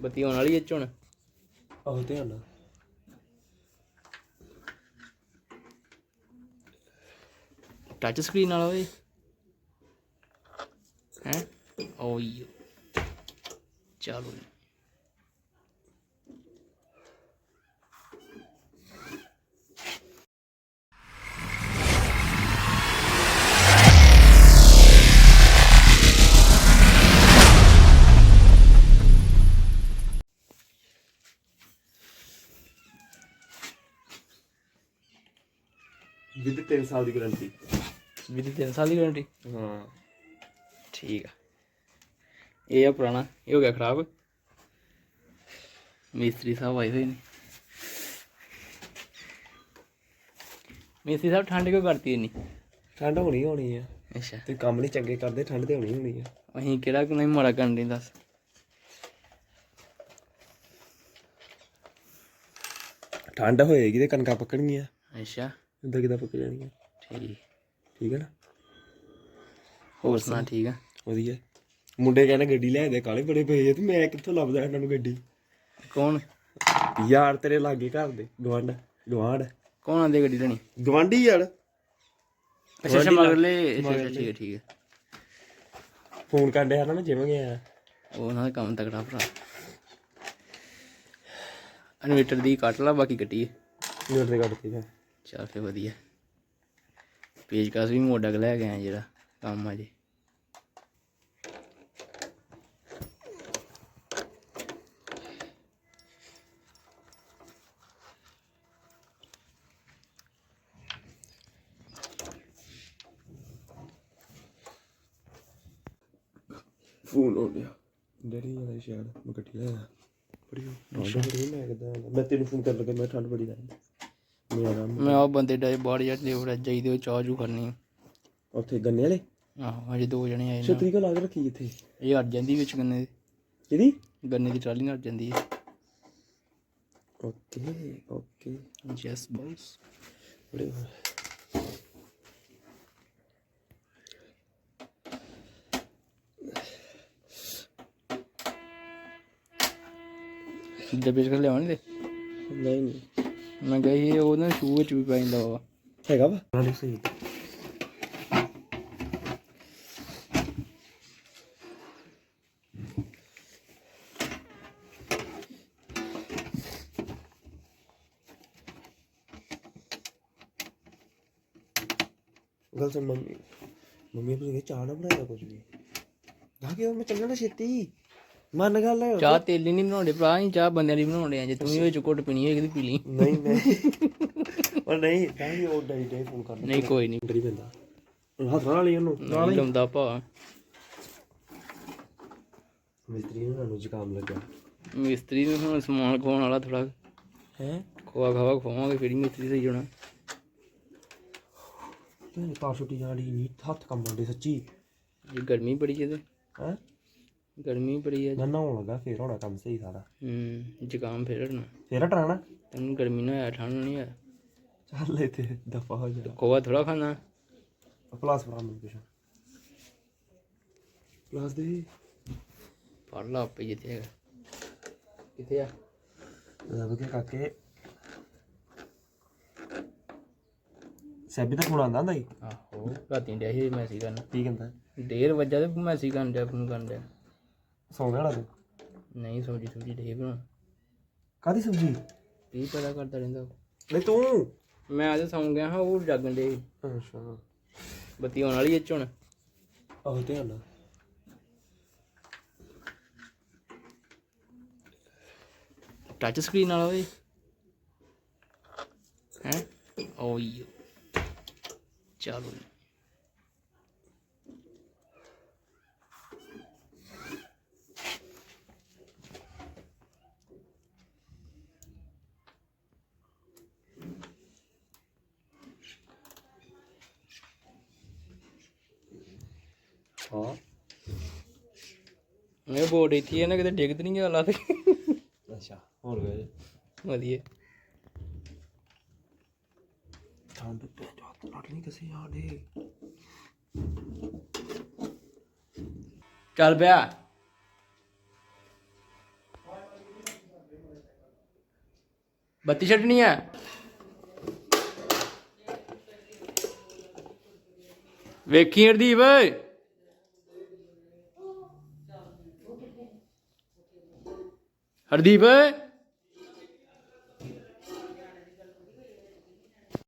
ਬੱਤੀ ਆਉਣ ਵਾਲੀ ਐ ਚ ਹੁਣ। ਆਹੋ ਧਿਆਨ ਨਾਲ ਟੱਚ ਸਕਰੀਨ ਵਾਲਾ ਓਏ। ਹੈ? ਓਏ ਚਲੋ ਵਿਦ 3 ਸਾਲ ਦੀ ਗਾਰੰਟੀ। ਵੀ ਦੀ 3 ਸਾਲ ਦੀ ਗਾਰੰਟੀ? ਹਾਂ। ਠੀਕ ਆ। ਇਹ ਆ ਪੁਰਾਣਾ ਇਹ ਹੋ ਗਿਆ ਖਰਾਬ। ਮਿਸਤਰੀ ਸਾਹਿਬ ਆਏ ਹੋਏ ਨੇ। ਮਿਸਤਰੀ ਸਾਹਿਬ ਠੰਡ ਕਿਉਂ ਕਰਤੀ ਇੰਨੀ? ਠੰਡ ਹੋਣੀ ਹੋਣੀ ਆ। ਅੱਛਾ। ਤੇ ਕੰਮ ਨਹੀਂ ਚੰਗੇ ਕਰਦੇ ਠੰਡ ਤੇ ਹੋਣੀ ਹੋਣੀ ਆ। ਅਸੀਂ ਕਿਹੜਾ ਕਿ ਨਹੀਂ ਮਾੜਾ ਕਰਨ ਦੇ ਦੱਸ। ਠੰਡ ਹੋਏਗੀ ਤੇ ਕਣਕਾਂ ਪੱਕਣਗੀਆਂ। ਅੱਛਾ। ਇਦਾਂ ਕਿਦਾਂ ਪੱਕ ਜਾਣਗੀਆਂ ਠੀਕ। ਠੀਕ ਹੈ ਨਾ? ਹੋਰ ਸੁਣਾ ਠੀਕ ਆ? ਵਧੀਆ। ਮੁੰਡੇ ਕਹਿੰਦੇ ਗੱਡੀ ਲੈ ਦੇ ਕਾਲੇ ਬੜੇ ਪਏ ਆ ਤੇ ਮੈਂ ਕਿੱਥੋਂ ਲੱਭਦਾ ਇਹਨਾਂ ਨੂੰ ਗੱਡੀ? ਕੌਣ? ਯਾਰ ਤੇਰੇ ਲਾਗੇ ਘਰ ਦੇ ਗਵਾਂਡ ਗਵਾਂਡ ਕੌਣ ਆਂਦੇ ਗੱਡੀ ਲੈਣੀ? ਗਵਾਂਡੀ ਯਾਰ। ਅੱਛਾ ਅੱਛਾ ਮਗਰਲੇ ਅੱਛਾ ਅੱਛਾ ਠੀਕ ਹੈ ਠੀਕ ਹੈ ਫੋਨ ਕਰਨ ਡਿਆ ਨਾ ਮੈਂ ਜਿਮ ਗਿਆ। ਉਹ ਉਹਨਾਂ ਦਾ ਕੰਮ ਤਕੜਾ ਭਰਾ। ਇਨਵੇਟਰ ਦੀ ਕੱਟ ਲਾ ਬਾਕੀ ਕੱਟੀ ਨੋਟ ਤੇ ਕੱਟਤੀ ਮੈਂ ਚੱਲ ਫੇ ਵਧੀਆ। ਪੇਜ ਕਾਸ ਵੀ ਮੋਡਾ ਲੈ ਕੇ ਆਇਆ ਜਿਹੜਾ ਕੰਮ ਆ ਜੇ। ਫੋਨ ਹੋ ਗਿਆ। ਡੈਡੀ ਵਾਲਾ ਸ਼ਾਇਦ ਮੈਂ ਗੱਡੀ ਲੈ ਆਇਆ। ਬੜੀ ਠੰਡ ਬੜੀ ਮੈਂ ਕਿਦਾਂ ਮੈਂ ਤੈਨੂੰ ਫੋਨ ਕਰਨ ਲੱਗਾ ਮੈਂ ਠੰਡ ਬੜੀ ਲੱਗਦੀ ਮੈਂ ਉਹ ਬੰਦੇ ਡਾ ਬਾੜ ਦੇ ਫੜਾ ਜਾਈਦੇ ਉਹ ਚਾਹ ਜੂ ਕਰਨੀ ਉੱਥੇ ਗੰਨੇ ਵਾਲੇ? ਆਹੋ ਅਜੇ ਦੋ ਜਣੇ ਆਏ ਨੇ ਛਤਰੀ ਕੋ ਲਾ ਕੇ ਰੱਖੀ ਇੱਥੇ? ਇਹ ਅੜ ਜਾਂਦੀ ਵਿੱਚ ਗੰਨੇ ਦੀ। ਕਿਹਦੀ? ਗੰਨੇ ਦੀ ਟਰਾਲੀ ਨਾਲ ਅੜ ਜਾਂਦੀ ਹੈ। Okay okay. ਯੈਸ ਬੌਸ ਬੜੇ ਡੱਬੇ ਚ ਲਿਆਉਣ ਦੇ ਨਹੀਂ ਨਹੀਂ। ਮੈਂ ਗਈ ਉਹ ਨਾ ਸ਼ੂ ਵਿੱਚ ਵੀ ਪੈਂਦਾ ਵਾ। ਹੈਗਾ ਵਾ? ਨਾਲੇ ਸਹੀ ਗੱਲ ਸੁਣ ਮੰਮੀ। ਮੰਮੀ ਨੇ ਚਾਹ ਨਾ ਬਣਾਇਆ ਕੁਝ ਵੀ। ਜਾ ਕੇ ਮੈਂ ਚੱਲਣਾ ਛੇਤੀ। ਮੰਨ ਗੱਲ ਹੈ ਚਾਹ ਤੇਲੀ ਨਹੀਂ ਬਣਾਉਂਦੇ ਭਰਾ ਅਸੀਂ ਚਾਹ ਬੰਦਿਆਂ ਦੀ ਬਣਾਉਂਦੇ ਆ ਜੇ ਤੂੰ ਵੀ ਵਿੱਚ ਘੁੱਟ ਪੀਣੀ ਹੋਏਗੀ ਤੇ ਪੀ ਲਈ। ਨਹੀਂ ਨਹੀਂ। ਉਹ ਨਹੀਂ ਡੈਡੀ ਉਹ ਡੈਡੀ ਡੇ ਫੋਨ ਕਰਦਾ ਨਹੀਂ ਕੋਈ ਨਹੀਂ। ਡਰੀ ਪੈਂਦਾ। ਹੱਥ ਨਾਲ ਲਈ ਉਹਨੂੰ। ਨਹੀਂ ਲੰਦਾ ਭਾ। ਮਿਸਤਰੀ ਨੂੰ ਸਾਨੂੰ ਜ਼ੁਕਾਮ ਲੱਗਾ ਮਿਸਤਰੀ ਨੂੰ ਹੁਣ ਸਮਾਨ ਖਵਾਉਣ ਵਾਲਾ ਥੋੜਾ ਹੈ? ਖਵਾ ਖਵਾ ਖਵਾਵਾਂਗੇ ਫਿਰ ਹੀ ਮਿਸਤਰੀ ਸਹੀ ਹੋਣਾ। ਤਾਂ ਛੁੱਟੀ ਜਾਣੀ ਨਹੀਂ ਹੱਥ ਕੰਮ ਆਉਂਦੇ ਸੱਚੀ। ਜੇ ਗਰਮੀ ਬੜੀ ਹੈ ਤੇ। ਹੈ? ਗਰਮੀ ਬੜੀ ਹੈ ਨਾ ਨਹਾਉਣ ਲੱਗਾ ਫੇਰ ਹੋਣਾ ਕੰਮ ਸਹੀ ਸਾਰਾ। ਹੂੰ ਜ਼ੁਕਾਮ ਫੇਰ ਹਟਣਾ। ਫੇਰ ਹਟਾਣਾ ਤੈਨੂੰ ਗਰਮੀ ਨਾ ਆਇਆ ਠੰਡ ਨਹੀਂ ਆਇਆ ਚੱਲ ਇੱਥੇ ਦਫਾ ਹੋ ਜਾ। ਖੋਆ ਥੋੜਾ ਖਾਣਾ ਪਲਾਸ ਫਰਾ ਮੈਨੂੰ ਕੁਛ। ਪਲਾਸ ਦੇ। ਫੜ ਲਾ ਆਪੇ ਜਿੱਥੇ ਹੈਗਾ। ਕਿੱਥੇ ਆ? ਲੱਭ ਕੇ ਕਾਕੇ। ਸੈਬੀ ਦਾ ਫੋਨ ਆਂਦਾ ਹੁੰਦਾ ਸੀ? ਆਹੋ ਰਾਤੀ ਡਿਆ ਸੀ ਮੈਸੇਜ ਕਰਨ। ਕੀ ਕਹਿੰਦਾ? ਡੇਰ ਵਜਾ ਤੇ ਮੈਸੇਜ ਕਰਨ ਡਿਆ ਫੋਨ ਕਰਨ ਡਿਆ। ਸੌਂ ਗਿਆ ਨਾ ਤੂੰ? ਨਹੀਂ ਸਬਜੀ ਸੁਬਜੀ ਡੇ ਬਣਾ ਕਾਦੀ ਸਬਜੀ ਕੀ ਪਤਾ ਕਰਦਾ ਰਹਿੰਦਾ ਉਹ। ਨਹੀਂ ਤੂੰ? ਮੈਂ ਅੱਜ ਸੌਂ ਗਿਆ ਹਾਂ ਉਹ ਜਾਗਣ ਦੇ ਅੱਛਾ। ਬੱਤੀ ਆਉਣ ਵਾਲੀ ਐ ਚ ਹੁਣ। ਆਹੋ ਧਿਆਨ ਨਾਲ। ਟੱਚ ਸਕਰੀਨ ਵਾਲਾ ਓਏ। ਹੈ? ਓਏ ਚਲੋ। ਜੀ। ਹਾਂ। ਇਹ ਬੋਰਡ ਇੱਥੇ ਹੈ ਨਾ ਕਿਤੇ ਡਿੱਗ ਤੇ ਨਹੀਂ ਗਿਆ ਲਾ ਤੇ। ਅੱਛਾ ਹੋਰ ਵੇ ਵਧੀਆ। ਠੰਡ ਤੇ ਜਾਤ ਲੜ ਨਹੀਂ ਕਿਸੇ ਆੜੇ ਚੱਲ ਪਿਆ। ਬੱਤੀ ਛੱਡਣੀ ਆ? ਵੇਖੀ ਹਰਦੀਪ। ਹਰਦੀਪ